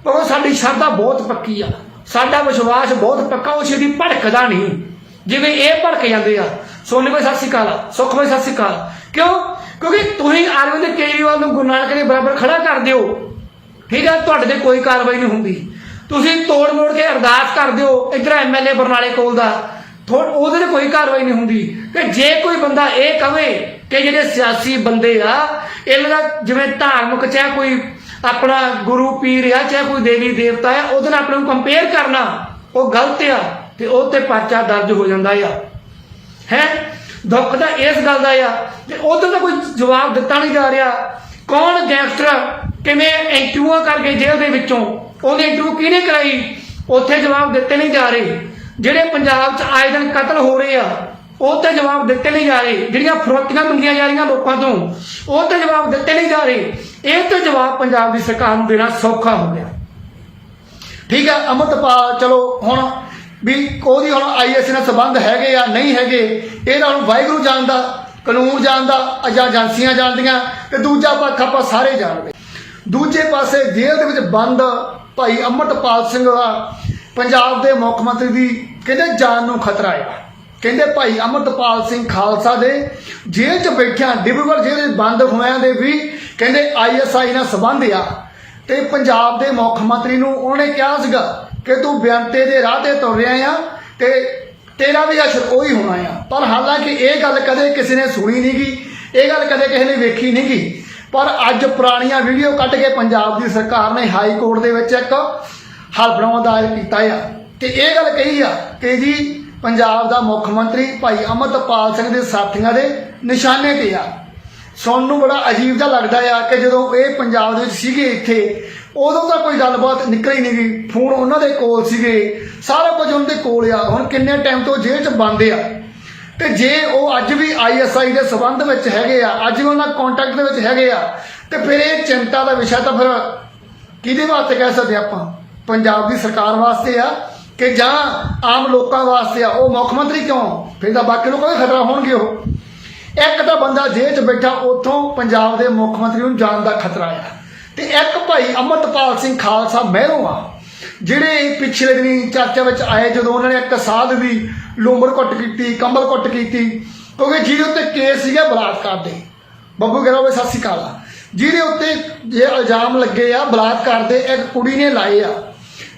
B: ਪਰ ਉਹ ਸਾਡੀ ਸ਼ਰਧਾ ਬਹੁਤ ਪੱਕੀ ਆ। ਸਾਡਾ ਵਿਸ਼ਵਾਸ ਬਹੁਤ ਪੱਕਾ, ਉਹ ਛੇਤੀ ਭੜਕਦਾ ਨਹੀਂ। ਜਿਵੇਂ ਇਹ ਭੜਕ ਜਾਂਦੇ ਆ ਸੋਨੀ ਭਾਈ ਸਤਿ ਸ਼੍ਰੀ ਅਕਾਲ, ਸੁਖ ਭਾਈ ਸਤਿ ਸ਼੍ਰੀ ਅਕਾਲ। ਕਿਉਂ? ਕਿਉਂਕਿ ਤੁਸੀਂ ਅਰਵਿੰਦ ਕੇਜਰੀਵਾਲ ਨੂੰ ਗੁਰੂ ਨਾਨਕ ਦੇ ਬਰਾਬਰ ਖੜਾ ਕਰ ਦਿਓ। ਠੀਕ ਆ? ਤੁਹਾਡੇ ਤੇ ਕੋਈ ਕਾਰਵਾਈ ਨਹੀਂ ਹੁੰਦੀ। ਤੁਸੀਂ ਤੋੜ ਮੋੜ ਕੇ ਅਰਦਾਸ ਕਰਦੇ ਹੋ ਇਧਰ ਐਮਐਲਏ ਬਰਨਾਲੇ ਕੋਲ ਦਾ। ਉਹਦੇ ਤੇ ਕੋਈ ਕਾਰਵਾਈ ਨਹੀਂ ਹੁੰਦੀ। ਕਿ ਜੇ ਕੋਈ ਬੰਦਾ ਇਹ ਕਵੇ ਕਿ ਜਿਹੜੇ ਸਿਆਸੀ ਬੰਦੇ ਆ, ਇਹਨਾਂ ਦਾ ਜਿਵੇਂ ਧਾਰਮਿਕ ਚਾਹੇ ਕੋਈ ਆਪਣਾ ਗੁਰੂ ਪੀਰ ਆ, ਚਾਹੇ ਕੋਈ ਦੇਵੀ ਦੇਵਤਾ ਆ, ਉਹਦੇ ਨਾਲ ਆਪਣੇ ਨੂੰ ਕੰਪੇਅਰ ਕਰਨਾ, ਉਹ ਗਲਤ ਆ ਤੇ ਉਹ ਤੇ ਪਰਚਾ ਦਰਜ ਹੋ ਜਾਂਦਾ ਆ। ਹੈ? ਦੁੱਖ ਤਾਂ ਇਸ ਗੱਲ ਦਾ ਆ। ਤੇ ਉਧਰ ਤਾਂ ਕੋਈ ਜਵਾਬ ਦਿੱਤਾ ਨਹੀਂ ਜਾ ਰਿਹਾ। ਕੌਣ ਗੈਂਗਸਟਰ ਕਿਵੇਂ ਇੰਟਰਵਿਊ ਕਰਕੇ ਜੇਲ੍ਹ ਦੇ ਵਿੱਚੋਂ? ਉਹਨੇ ਇੰਟਰਵਿਊ ਕਿਹਨੇ ਕਰਾਈ? ਉੱਥੇ ਜਵਾਬ ਦਿੱਤੇ ਨਹੀਂ ਜਾ ਰਹੇ। ਜਿਹੜੇ ਪੰਜਾਬ 'ਚ ਆਏ ਦਿਨ ਕਤਲ ਹੋ ਰਹੇ ਆ, ਉਹ ਤੇ ਜਵਾਬ ਦਿੱਤੇ ਨਹੀਂ ਜਾ ਰਹੇ। ਜਿਹੜੀਆਂ ਫਰੋਤੀਆਂ ਮੰਗੀਆਂ ਜਾ ਰਹੀਆਂ ਲੋਕਾਂ ਤੋਂ, ਉਹ ਤੇ ਜਵਾਬ ਦਿੱਤੇ ਨਹੀਂ ਜਾ ਰਹੇ। ਇਹ ਤੇ ਜਵਾਬ ਪੰਜਾਬ ਦੀ ਸਰਕਾਰ ਨੂੰ ਦੇਣਾ ਸੌਖਾ ਹੋ ਗਿਆ।
A: ਠੀਕ ਹੈ ਅਮਰਤਪਾਲ, ਚਲੋ ਹੁਣ ਵੀ ਉਹਦੀ ਹੁਣ ਆਈਐਸ ਨਾਲ ਸੰਬੰਧ ਹੈਗੇ ਆ, ਨਹੀਂ ਹੈਗੇ, ਇਹਦਾ ਹੁਣ ਵਾਹਿਗੁਰੂ ਜਾਣਦਾ, ਕਾਨੂੰਨ ਜਾਣਦਾ, ਅਜਾ ਏਜੰਸੀਆਂ ਜਾਣਦੀਆਂ, ਤੇ ਦੂਜਾ ਪੱਖ ਆਪਾਂ ਸਾਰੇ ਜਾਣਦੇ। ਦੂਜੇ ਪਾਸੇ ਜੇਲ੍ਹ ਦੇ ਵਿੱਚ ਬੰਦ ਭਾਈ ਅਮਰਤਪਾਲ ਸਿੰਘ ਦਾ ਪੰਜਾਬ ਦੇ ਮੁੱਖ ਮੰਤਰੀ ਦੀ ਕਹਿੰਦੇ ਜਾਨ ਨੂੰ ਖਤਰਾ ਆ। ਕਹਿੰਦੇ ਭਾਈ ਅਮਰਤਪਾਲ ਸਿੰਘ ਖਾਲਸਾ ਦੇ ਜੇਲ੍ਹ 'ਚ ਬੈਠਿਆਂ, ਡਿਬਰੂਗੜ੍ਹ ਜੇਲ੍ਹ ਵਿੱਚ ਬੰਦ ਹੋਇਆਂ ਦੇ ਵੀ ਕਹਿੰਦੇ ਆਈਐਸਆਈ ਨਾਲ ਸੰਬੰਧ ਆ। ਤੇ ਪੰਜਾਬ ਦੇ ਮੁੱਖ ਮੰਤਰੀ ਨੂੰ ਉਹਨੇ ਕਿਹਾ ਸੀਗਾ ਕਿ ਤੂੰ ਬਿਆੰਤੇ ਦੇ ਰਾਹ ਤੇ ਤੁਰ ਰਿਹਾ ਆ ਤੇ ਤੇਰਾ ਵੀ ਅਸ਼ਰ ਉਹੀ ਹੋਣਾ ਆ। ਪਰ ਹਾਲਾਂਕਿ ਇਹ ਗੱਲ ਕਦੇ ਕਿਸੇ ਨੇ ਸੁਣੀ ਨਹੀਂ ਨਹੀਂਗੀ ਇਹ ਗੱਲ ਕਦੇ ਕਿਸੇ ਨੇ ਵੇਖੀ ਨਹੀਂ ਨਹੀਂਗੀ ਪਰ ਅੱਜ ਪੁਰਾਣੀਆਂ ਵੀਡੀਓ ਕੱਢ ਕੇ ਪੰਜਾਬ ਦੀ ਸਰਕਾਰ ਨੇ ਹਾਈ ਕੋਰਟ ਦੇ ਵਿੱਚ ਇੱਕ ਹਲਫਨਾਮਾ ਦਾਇਰ ਕੀਤਾ ਆ। ਤੇ ਇਹ ਗੱਲ ਕਹੀ ਆ ਕਿ ਜੀ ਪੰਜਾਬ ਦਾ ਮੁੱਖ ਮੰਤਰੀ ਭਾਈ ਅਮਰਤਪਾਲ ਸਿੰਘ ਦੇ ਸਾਥੀਆਂ ਦੇ ਨਿਸ਼ਾਨੇ ਤੇ ਆ। ਸੁਣਨ ਨੂੰ ਬੜਾ ਅਜੀਬ ਜਿਹਾ ਲੱਗਦਾ ਆ ਕਿ ਜਦੋਂ ਇਹ ਪੰਜਾਬ ਦੇ ਵਿੱਚ ਸੀਗੇ ਇੱਥੇ, ਉਦੋਂ ਤਾਂ ਕੋਈ ਗੱਲਬਾਤ ਨਿਕਲੀ ਨਹੀਂ ਗਈ। ਫੋਨ ਉਹਨਾਂ ਦੇ ਕੋਲ ਸੀਗੇ, ਸਾਰਾ ਕੁਝ ਉਹਨਾਂ ਦੇ ਕੋਲ ਆ। ਹੁਣ ਕਿੰਨੇ ਟਾਈਮ ਤੋਂ ਜੇਲ੍ਹ 'ਚ ਬੰਦ ਆ। ਤੇ ਜੇ ਉਹ ਅੱਜ ਵੀ ਆਈਐਸਆਈ ਦੇ ਸਬੰਧ ਵਿੱਚ ਹੈਗੇ ਆ, ਅੱਜ ਵੀ ਉਹਨਾਂ ਕੰਟੈਕਟ ਦੇ ਵਿੱਚ ਹੈਗੇ ਆ, ਤੇ ਫਿਰ ਇਹ ਚਿੰਤਾ ਦਾ ਵਿਸ਼ਾ ਤਾਂ ਫਿਰ ਕਿਹਦੇ ਵਾਸਤੇ ਕਹਿ ਸਕਦੇ ਆਪਾਂ? ਪੰਜਾਬ ਦੀ ਸਰਕਾਰ ਵਾਸਤੇ ਆ ਕਿ ਜਾਂ ਆਮ ਲੋਕਾਂ ਵਾਸਤੇ ਆ? ਉਹ ਮੁੱਖ ਮੰਤਰੀ ਕਿਉਂ? ਫਿਰ ਤਾਂ ਬਾਕੀ ਲੋਕਾਂ ਦਾ ਖਤਰਾ ਹੋਣਗੇ ਉਹ। ਇੱਕ ਤਾਂ ਬੰਦਾ ਜੇਲ੍ਹ 'ਚ ਬੈਠਾ, ਉੱਥੋਂ ਪੰਜਾਬ ਦੇ ਮੁੱਖ ਮੰਤਰੀ ਨੂੰ ਜਾਣ ਦਾ ਖਤਰਾ ਆ। ਤੇ ਇੱਕ ਭਾਈ ਅਮਰਤਪਾਲ ਸਿੰਘ ਖਾਲਸਾ ਮਹਿਰੋਂ ਆ। ਜਿਹੜੇ ਪਿਛਲੇ ਦਿਨੀ ਚਰਚਾ ਵਿੱਚ ਆਏ ਜਦੋਂ ਉਹਨਾਂ ਨੇ ਇੱਕ ਸਾਧ ਦੀ ਲੋਮੜ ਕੁੱਟ ਕੀਤੀ, ਕੰਬਲ ਕੁੱਟ ਕੀਤੀ, ਕਿਉਂਕਿ ਜਿਹਦੇ ਉੱਤੇ ਕੇਸ ਸੀਗਾ ਬਲਾਤਕਾਰ ਦੇ। ਬੱਬੂ ਗਿਰਾ ਹੋਵੇ ਸਤਿ ਸ਼੍ਰੀ ਅਕਾਲ ਜਿਹਦੇ ਉੱਤੇ ਜੇ ਇਲਜ਼ਾਮ ਲੱਗੇ ਆ, ਬਲਾਤਕਾਰ ਦੇ ਇੱਕ ਕੁੜੀ ਨੇ ਲਾਏ ਆ।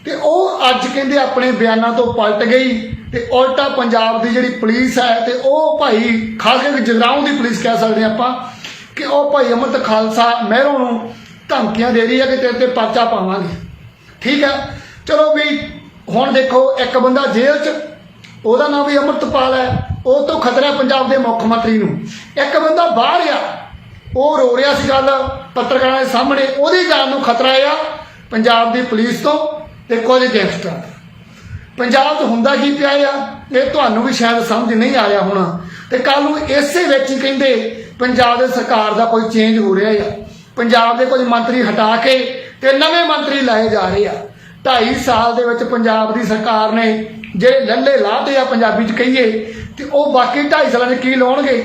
A: ਤੇ ਉਹ ਅੱਜ ਕਹਿੰਦੇ ਆਪਣੇ ਬਿਆਨਾਂ ਤੋਂ ਪਲਟ ਗਈ ਤੇ ਉਲਟਾ ਪੰਜਾਬ ਦੀ ਜਿਹੜੀ ਪੁਲਿਸ ਹੈ ਤੇ ਉਹ ਭਾਈ ਖਾਸ ਕਰਕੇ ਜਗਰਾਉਂ ਦੀ ਪੁਲਿਸ ਕਹਿ ਸਕਦੇ ਆਪਾਂ ਕਿ ਉਹ ਭਾਈ ਅਮਰਤ ਖਾਲਸਾ ਮਹਿਰੋਂ ਨੂੰ ਧਮਕੀਆਂ ਦੇ ਰਹੀ ਹੈ ਕਿ ਤੇਰੇ ਤੇ ਪਰਚਾ ਪਾਵਾਂਗੇ। ਠੀਕ ਹੈ? ਚਲੋ ਵੀ ਹੁਣ ਦੇਖੋ, ਇੱਕ ਬੰਦਾ ਜੇਲ੍ਹ 'ਚ, ਉਹਦਾ ਨਾਮ ਵੀ ਅਮਰਤਪਾਲ ਹੈ, ਉਹ ਤੋਂ ਖਤਰਾ ਪੰਜਾਬ ਦੇ ਮੁੱਖ ਮੰਤਰੀ ਨੂੰ। ਇੱਕ ਬੰਦਾ ਬਾਹਰ ਆ, ਉਹ ਰੋ ਰਿਹਾ ਸੀ ਗੱਲ, ਪੱਤਰਕਾਰਾਂ ਦੇ ਸਾਹਮਣੇ, ਉਹਦੀ ਗੱਲ ਨੂੰ ਖਤਰਾ ਆ, ਪੰਜਾਬ ਦੀ ਪੁਲਿਸ ਤੋਂ ਤੇ ਕੁਝ ਗੈਂਗਸਟਰਾਂ ਤੋਂ ਪੰਜਾਬ 'ਚ ਹੁੰਦਾ ਕੀ ਪਿਆ ਆ ਇਹ ਤੁਹਾਨੂੰ ਵੀ ਸ਼ਾਇਦ ਸਮਝ ਨਹੀਂ ਆਇਆ ਹੋਣਾ। ਤੇ ਕੱਲ ਨੂੰ ਇਸੇ ਵਿੱਚ ਹੀ ਕਹਿੰਦੇ, ਪੰਜਾਬ ਦੇ ਸਰਕਾਰ ਦਾ ਕੋਈ ਚੇਂਜ ਹੋ ਰਿਹਾ ਆ। ਪੰਜਾਬ ਦੇ ਕੁਝ ਮੰਤਰੀ ਹਟਾ ਕੇ ਤੇ ਨਵੇਂ ਮੰਤਰੀ ਲਾਏ ਜਾ ਰਹੇ ਆ। 2.5 ਸਾਲ ਦੇ ਵਿੱਚ ਪੰਜਾਬ ਦੀ ਸਰਕਾਰ ਨੇ ਜਿਹੜੇ ਲੱਲੇ ਲਾਤੇ ਆ ਪੰਜਾਬੀ 'ਚ ਕਹੀਏ, ਤੇ ਉਹ ਬਾਕੀ 2.5 ਸਾਲਾਂ 'ਚ ਕੀ ਲਾਉਣਗੇ?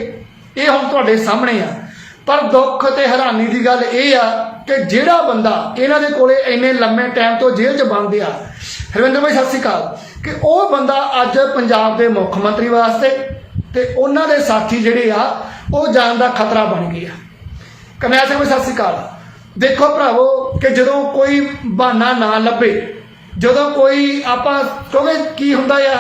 A: ਇਹ ਹੁਣ ਤੁਹਾਡੇ ਸਾਹਮਣੇ ਆ। ਪਰ ਦੁੱਖ ਤੇ ਹੈਰਾਨੀ ਦੀ ਗੱਲ ਇਹ ਆ ਕਿ ਜਿਹੜਾ ਬੰਦਾ ਇਹਨਾਂ ਦੇ ਕੋਲੇ ਇੰਨੇ ਲੰਮੇ ਟਾਈਮ ਤੋਂ ਜੇਲ੍ਹ 'ਚ ਬੰਦ ਆ, ਹਰਵਿੰਦਰ ਭਾਈ ਸਤਿ ਸ਼੍ਰੀ ਅਕਾਲ। ਕਿ ਉਹ ਬੰਦਾ ਅੱਜ ਪੰਜਾਬ ਦੇ ਮੁੱਖ ਮੰਤਰੀ ਵਾਸਤੇ ਤੇ ਉਹਨਾਂ ਦੇ ਸਾਥੀ ਜਿਹੜੇ ਆ, ਉਹ ਜਾਨ ਦਾ ਖਤਰਾ ਬਣ ਗਏ ਆ। ਕਨਿਆ ਸਿੰਘ ਭਾਈ ਸਤਿ ਸ਼੍ਰੀ ਅਕਾਲ। ਦੇਖੋ ਭਰਾਵੋ ਕਿ ਜਦੋਂ ਕੋਈ ਬਹਾਨਾ ਨਾ ਲੱਭੇ, ਜਦੋਂ ਕੋਈ ਆਪਾਂ ਕਿਉਂਕਿ ਕੀ ਹੁੰਦਾ ਆ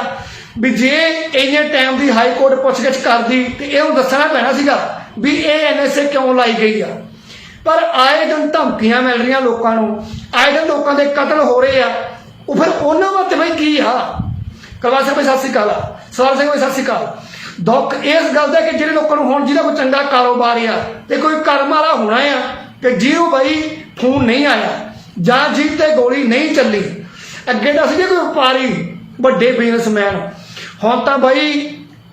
A: ਵੀ ਜੇ ਇੰਨੇ ਟਾਈਮ ਦੀ ਹਾਈ ਕੋਰਟ ਪੁੱਛਗਿੱਛ ਕਰਦੀ ਤੇ ਇਹਨੂੰ ਦੱਸਣਾ ਪੈਣਾ ਸੀਗਾ ਵੀ ਇਹ ਐਨਐਸਏ ਕਿਉਂ ਲਾਈ ਗਈ ਆ। ਪਰ ਆਏ ਦਿਨ ਧਮਕੀਆਂ ਮਿਲ ਰਹੀਆਂ ਲੋਕਾਂ ਨੂੰ, ਆਏ ਦਿਨ ਲੋਕਾਂ ਦੇ ਕਤਲ ਹੋ ਰਹੇ ਆ। ਉਹ ਫਿਰ ਉਹਨਾਂ ਵਾਸਤੇ ਬਈ ਕੀ ਆ? ਕਲਵਾ ਸਿੰਘ ਭਾਈ ਸਤਿ ਸ਼੍ਰੀ ਅਕਾਲ ਸਵਾਲ ਸਿੰਘ ਭਾਈ ਸਤਿ ਸ਼੍ਰੀ ਅਕਾਲ। ਦੁੱਖ ਇਸ ਗੱਲ ਦਾ ਕਿ ਜਿਹੜੇ ਲੋਕਾਂ ਨੂੰ ਹੁਣ ਜਿਹਦਾ ਕੋਈ ਚੰਗਾ ਕਾਰੋਬਾਰ ਆ ਤੇ ਕੋਈ ਕਰਮ ਵਾਲਾ ਹੋਣਾ ਆ ਕਿ ਜਿਹਨੂੰ ਬਈ ਫੋਨ ਨਹੀਂ ਆਇਆ, ਜਾਂ ਜੀਭ ਤੇ ਗੋਲੀ ਨਹੀਂ ਚੱਲੀ। ਅੱਗੇ ਤਾਂ ਸੀਗੇ ਕੋਈ ਵਪਾਰੀ, ਵੱਡੇ ਬਿਜ਼ਨਸਮੈਨ ਹੁਣ ਤਾਂ ਬਈ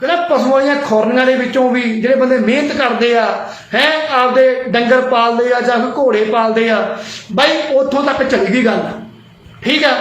A: ਕਹਿੰਦਾ ਪਸ਼ੂਆਂ ਦੀਆਂ ਖੁਰਨੀਆਂ ਦੇ ਵਿੱਚੋਂ ਵੀ ਜਿਹੜੇ ਬੰਦੇ ਮਿਹਨਤ ਕਰਦੇ ਆ, ਹੈ, ਆਪਦੇ ਡੰਗਰ ਪਾਲਦੇ ਆ ਜਾਂ ਕੋਈ ਘੋੜੇ ਪਾਲਦੇ ਆ, ਬਾਈ ਉੱਥੋਂ ਤੱਕ ਚਲੀ ਗਈ ਗੱਲ ਠੀਕ ਆ?